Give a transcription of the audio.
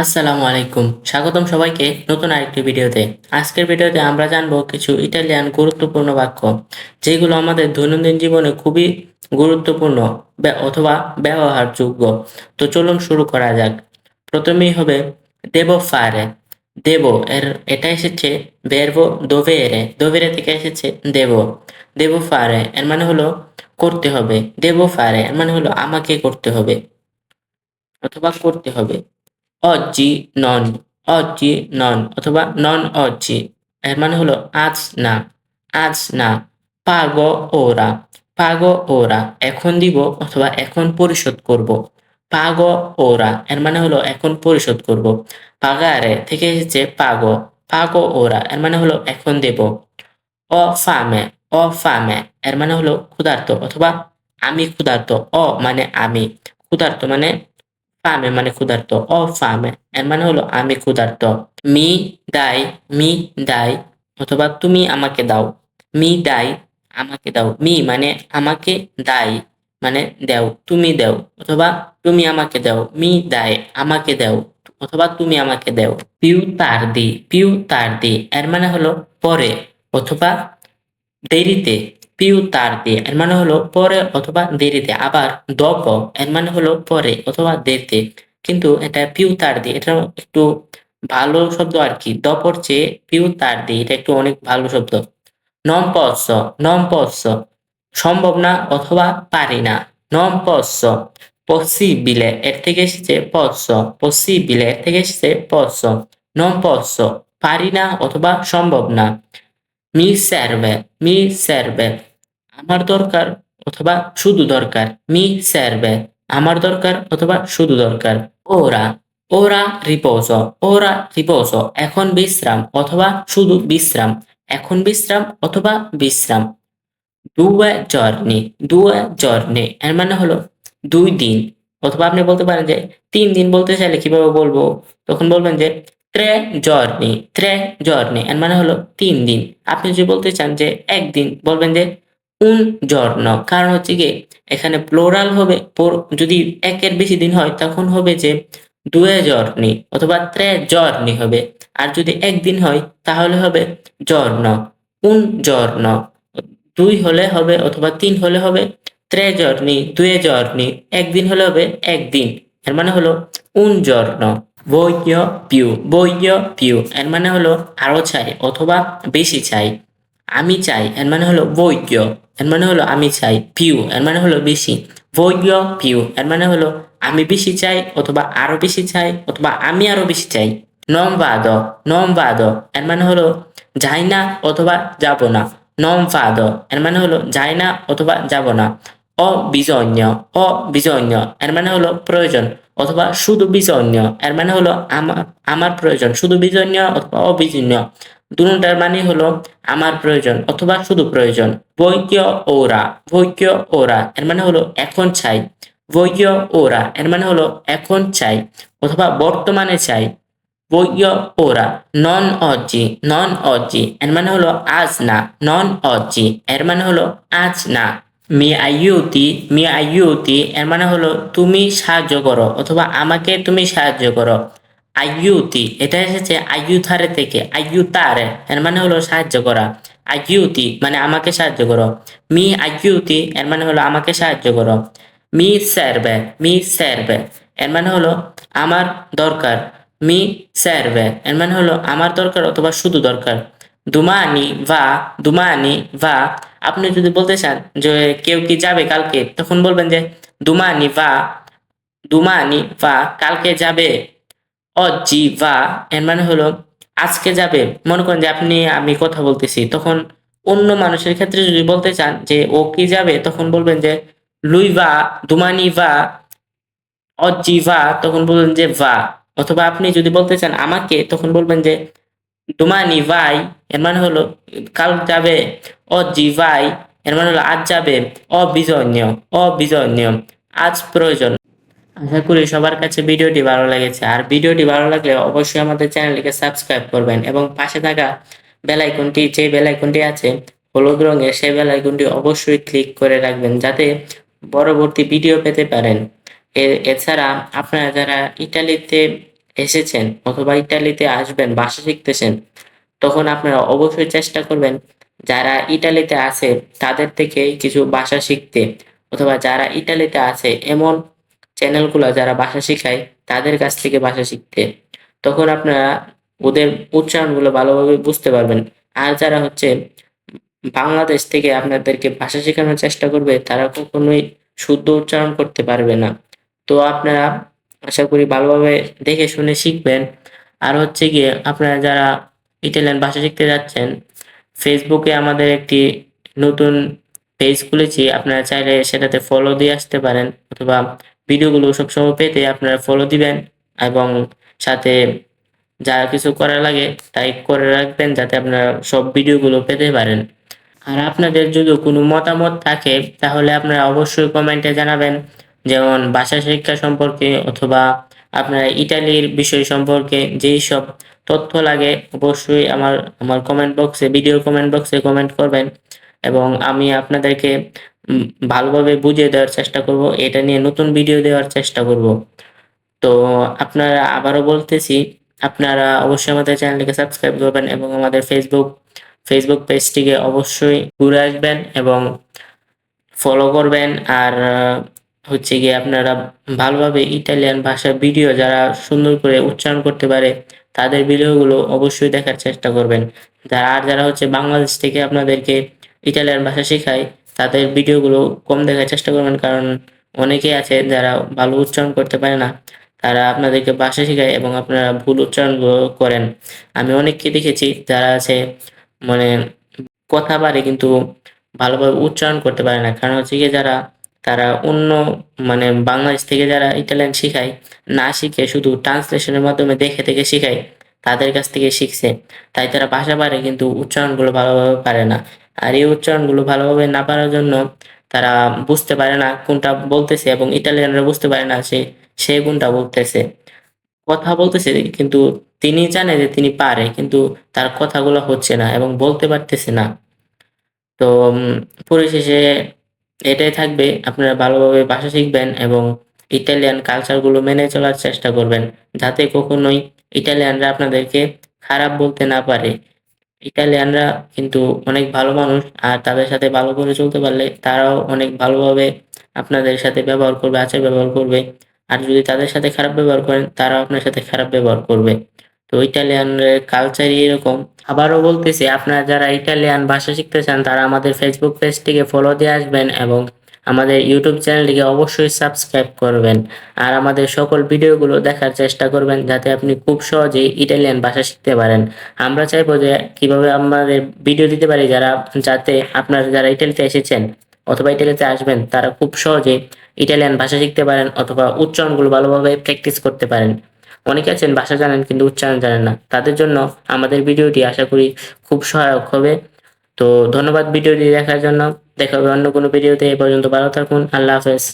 আসসালামু আলাইকুম। স্বাগতম সবাইকে নতুন আরেকটি ভিডিওতে। আজকের ভিডিওতে আমরা জানব কিছু ইটালিয়ান গুরুত্বপূর্ণ বাক্য, যেগুলো আমাদের দৈনন্দিন জীবনে খুবই গুরুত্বপূর্ণ অথবা ব্যবহারযোগ্য। তো চলুন শুরু করা যাক। প্রথমেই হবে দেব ফারে দেব এর এটা এসেছে বেরবো দোভেরে দোভেরে থেকে এসেছে দেব দেব ফারে এর মানে হলো করতে হবে। দেব ফারে এর মানে হলো আমাকে করতে হবে, অথবা করতে হবে। Oggi non oggi non অথবা non oggi এর মানে হলো আজ না আজ না, পাগো ওরা পাগো ওরা, এখন দিব অথবা এখন পরিশোধ করব। পাগো ওরা, এর মানে হলো এখন পরিশোধ করব। পাগারে থেকে এসেছে পাগো পাগো ওরা, এর মানে হলো এখন দেব। অ ফামে অ ফামে এর মানে হলো ক্ষুধার্ত অথবা আমি ক্ষুধার্ত, অ মানে আমি। ক্ষুধার্ত মানে ফামে মানে ক্ষুধার্ত অ ফামে এর মানে হলো, আমি ক্ষুধার্ত। মি দাই মি দাই, অথবা তুমি আমাকে দাও। মি দাই, আমাকে দাও। মি মানে আমাকে দাই মানে দাও, তুমি দাও। অথবা তুমি আমাকে দাও। মি দাই, আমাকে দাও। অথবা তুমি আমাকে দাও। পিউ তার্দি পিউ তার্দি এর মানে হলো, পরে, অথবা দেরিতে। পিউ তার্দি এর মানে হলো পরে অথবা দেরিতে আবার দপ, এর মানে হলো পরে অথবা দেরিতে কিন্তু এটা পিউ তার্দি এটা একটু ভালো শব্দ আর কি। দপর চেয়ে পিউ তার্দি এটা একটু অনেক ভালো শব্দ। নম পস্স নম পস্স সম্ভব না অথবা পারি না। নম পস্স পসিবিলে, এর থেকে এসেছে পস্স পসিবিলে, এর থেকে এসেছে পস্স নম পস্স পারি না অথবা সম্ভব না। মি serve মি serve আমার দরকার অথবা শুধু দরকার। মি serve আমার দরকার অথবা শুধু দরকার। ওরা। ওরা রিপোজ ওরা রিপোজো এখন বিশ্রাম অথবা শুধু বিশ্রাম। এখন বিশ্রাম অথবা বিশ্রাম। দুয়ে জর্নি দুয়ে জর্নি এর মানে হলো দুই দিন। অথবা আপনি বলতে পারেন যে তিন দিন বলতে চাইলে কীভাবে বলব? তখন বলবেন যে ত্রে জর্নি ত্রে জর্নি এর মানে হলো তিন দিন। আপনি যদি বলতে চান যে একদিন, বলবেন যে উন জর্ন কারণ হচ্ছে কি, এখানে প্লোরাল হবে যদি একের বেশি দিন হয়, তখন হবে যে দুয়ে জর্নি অথবা ত্রে জর্নি হবে। আর যদি একদিন হয়, তাহলে হবে জর্ন উন জর্ন দুই হলে হবে অথবা তিন হলে হবে ত্রে জর্নি দুয়ে জর্নি একদিন হলে হবে একদিন, এর মানে হলো উন জর্ন বৈজ্ঞ পিউ বৈজ্ঞ পিউ, এর মানে হলো আরও চাই অথবা বেশি চাই। আমি চাই, এর মানে হলো বৈজ্ঞ, এর মানে হলো আমি চাই, পিউ, এর মানে হলো বেশি। বৈজ্ঞ, পিউ, এর মানে হলো আমি বেশি চাই অথবা আরও বেশি চাই অথবা আমি আরও বেশি চাই। নম বাদ নম বাদ এর মানে হলো যাই না অথবা যাব না। নম ফাদ এর মানে হলো যাই না অথবা যাব না। অবিজন্য অবিজন্য, এর মানে হলো প্রয়োজন অথবা শুধু বিজন্য, এর মানে হলো আমার আমার প্রয়োজন। শুধু বিজন্য অথবা অবিজন্য। দুটার মানে হলো আমার প্রয়োজন অথবা শুধু প্রয়োজন। বৈক্য ওরা বৈক্য ওরা, এর মানে হলো এখন চাই। বৈক্য ওরা, এর মানে হলো এখন চাই অথবা বর্তমানে চাই। বৈক্য ওরা, নন অজি নন অজি, এর মানে হলো আজ না, নন অজি, এর মানে হলো আজ না। মি আইউতি মি আইউতি এর মানে হলো তুমি সাহায্য করো অথবা আমাকে তুমি সাহায্য করো। আইউতি এটা এসেছে আইউথারে থেকে আইউতারে এর মানে হলো সাহায্য করা। আইউতি মানে আমাকে সাহায্য করো। মি আইউতি এর মানে হলো আমাকে সাহায্য করো। মি স্যারবে মি স্যারবে, এর মানে হলো আমার দরকার। মি স্যারবে, এর মানে হলো আমার দরকার অথবা শুধু দরকার। দুমানি বা দুমানি বা আপনি যদি বলতে চান যে কেউ কি যাবে কালকে, তখন বলবেন যে দুমানি বা দুমানি বা কালকে যাবে। অজি va এর মানে হলো আজকে যাবে। মনে করেন যে আপনি, আমি কথা বলতেছি। তখন অন্য মানুষের ক্ষেত্রে যদি বলতে চান যে ও কি যাবে, তখন বলবেন যে লুই va দুমানি va অজি va তখন বলবেন যে va অথবা আপনি যদি বলতে চান আমাকে, তখন বলবেন যে দুমানি ভাই এর মানে হলো কাল যাবে। অজি ভাই এর মানে হলো আজ যাবে। অবিজন্য অবিজন্য। আজ প্রয়োজন। আশা করি সবার কাছে ভিডিওটি ভালো লেগেছে। আর ভিডিওটি ভালো লাগলে অবশ্যই আমাদের চ্যানেলটিকে সাবস্ক্রাইব করবেন এবং পাশে থাকা বেল আইকনটি, যে বেল আইকনটি আছে, হলুদ রঙের সেই বেল আইকনটি অবশ্যই ক্লিক করে রাখবেন যাতে পরবর্তী ভিডিও পেতে পারেন। এছাড়া আপনারা যারা ইটালিতে এসেছেন অথবা ইটালিতে আসবেন, ভাষা শিখতেছেন, তখন আপনারা অবশ্যই চেষ্টা করবেন যারা ইটালিতে আছে তাদের থেকে কিছু ভাষা শিখতে অথবা যারা ইটালিতে আছে এমন চ্যানেলগুলো যারা ভাষা শেখায়, তাদের কাছ থেকে ভাষা শিখতে। তখন আপনারা ওদের উচ্চারণগুলো ভালোভাবে বুঝতে পারবেন। আর যারা হচ্ছে বাংলাদেশ থেকে আপনাদেরকে ভাষা শেখানোর চেষ্টা করবে, তারা কখনোই শুদ্ধ উচ্চারণ করতে পারবে না। তো আপনারা আশা করি ভালোভাবে দেখে শুনে শিখবেন। আর হচ্ছে গিয়ে আপনারা যারা ইটালিয়ান ভাষা শিখতে যাচ্ছেন ফেসবুকে আমাদের একটি নতুন পেজ খুলেছি, আপনারা চাইলে সেটাতে ফলো দিয়ে আসতে পারেন, অথবা ভিডিওগুলো সবসময় পেতে আপনারা ফলো দিবেন এবং সাথে যা কিছু করা লাগে তাই করে রাখবেন যাতে আপনারা সব ভিডিওগুলো পেতে পারেন। আর আপনাদের যদি কোনো মতামত থাকে, তাহলে আপনারা অবশ্যই কমেন্টে জানাবেন। যেমন ভাষা শিক্ষা সম্পর্কে অথবা আপনারা ইটালির বিষয় সম্পর্কে যেই সব তথ্য লাগে, অবশ্যই আমার আমার কমেন্ট বক্সে ভিডিও কমেন্ট বক্সে কমেন্ট করবেন। এবং আমি আপনাদেরকে ভালোভাবে বুঝিয়ে দেওয়ার চেষ্টা করব। এটা নিয়ে নতুন ভিডিও দেওয়ার চেষ্টা করব। তো আপনারা আবারও বলতেছি, আপনারা অবশ্যই আমাদের চ্যানেলটিকে সাবস্ক্রাইব করবেন এবং আমাদের ফেসবুক ফেসবুক পেজটিকে অবশ্যই ঘুরে আসবেন এবং ফলো করবেন। আর হচ্ছে গিয়ে আপনারা ভালোভাবে ইটালিয়ান ভাষার ভিডিও যারা সুন্দর করে উচ্চারণ করতে পারে, তাদের ভিডিওগুলো অবশ্যই দেখার চেষ্টা করবেন। আর যারা হচ্ছে বাংলাদেশ থেকে আপনাদেরকে ইটালিয়ান ভাষা শেখায়, তাদের ভিডিওগুলো কম দেখার চেষ্টা করবেন কারণ অনেকেই আছে যারা ভালো উচ্চারণ করতে পারে না। তারা আপনাদেরকে ভাষা শেখায় এবং আপনারা ভুল উচ্চারণগুলো করেন। আমি অনেককে দেখেছি যারা আছে মানে কথা পারে কিন্তু ভালোভাবে উচ্চারণ করতে পারে না। কারণ হচ্ছে গিয়ে যারা, তারা অন্য মানে বাংলাদেশ থেকে যারা ইটালিয়ান শেখায়, না শিখে শুধু ট্রান্সলেশনের মাধ্যমে দেখে দেখে শেখায়, তাদের কাছ থেকে শিখছে। তাই তারা ভাষা পারে কিন্তু উচ্চারণগুলো ভালোভাবে পারে না। আর এই উচ্চারণগুলো ভালোভাবে না পারার জন্য তারা বুঝতে পারে না কোনটা বলতেছে এবং ইটালিয়ানরা বুঝতে পারে না সে সে কোনটা বলতেছে। কথা বলতেছে কিন্তু তিনি জানে যে তিনি পারে, কিন্তু তার কথাগুলো হচ্ছে না এবং বলতে পারতেছে না। তো পরিশেষে এটাই থাকবে, আপনারা ভালোভাবে ভাষা শিখবেন এবং ইটালিয়ান কালচারগুলো মেনে চলার চেষ্টা করবেন, যাতে কখনোই ইটালিয়ানরা আপনাদেরকে খারাপ বলতে না পারে। ইটালিয়ানরা কিন্তু অনেক ভালো মানুষ, আর তাদের সাথে ভালো করে চলতে পারলে তারাও অনেক ভালোভাবে আপনাদের সাথে ব্যবহার করবে, আচার ব্যবহার করবে। আর যদি তাদের সাথে খারাপ ব্যবহার করেন, তারাও আপনার সাথে খারাপ ব্যবহার করবে। তো ইটালিয়ান কালচারই এরকম। আবারও বলতেছি, আপনারা যারা ইটালিয়ান ভাষা শিখতে চান, তারা আমাদের ফেসবুক পেজটিকে ফলো দিয়ে আসবেন এবং আমাদের ইউটিউব চ্যানেলটিকে অবশ্যই সাবস্ক্রাইব করবেন। আর আমাদের সকল ভিডিওগুলো দেখার চেষ্টা করবেন যাতে আপনি খুব সহজেই ইটালিয়ান ভাষা শিখতে পারেন। আমরা চাইব যে কীভাবে আমাদের ভিডিও দিতে পারি যারা, যাতে আপনারা যারা ইটালিতে এসেছেন অথবা ইটালিতে আসবেন, তারা খুব সহজে ইটালিয়ান ভাষা শিখতে পারেন অথবা উচ্চারণগুলো ভালোভাবে প্র্যাকটিস করতে পারেন। অনেকে আছেন ভাষা জানেন কিন্তু উচ্চারণ জানেন না। তাদের জন্য আমাদের ভিডিওটি আশা করি খুব সহায়ক হবে। তো ধন্যবাদ ভিডিওটি দেখার জন্য। দেখা হবে অন্য কোনো ভিডিওতে এ পর্যন্ত ভালো থাকুন আল্লাহ হাফেজ।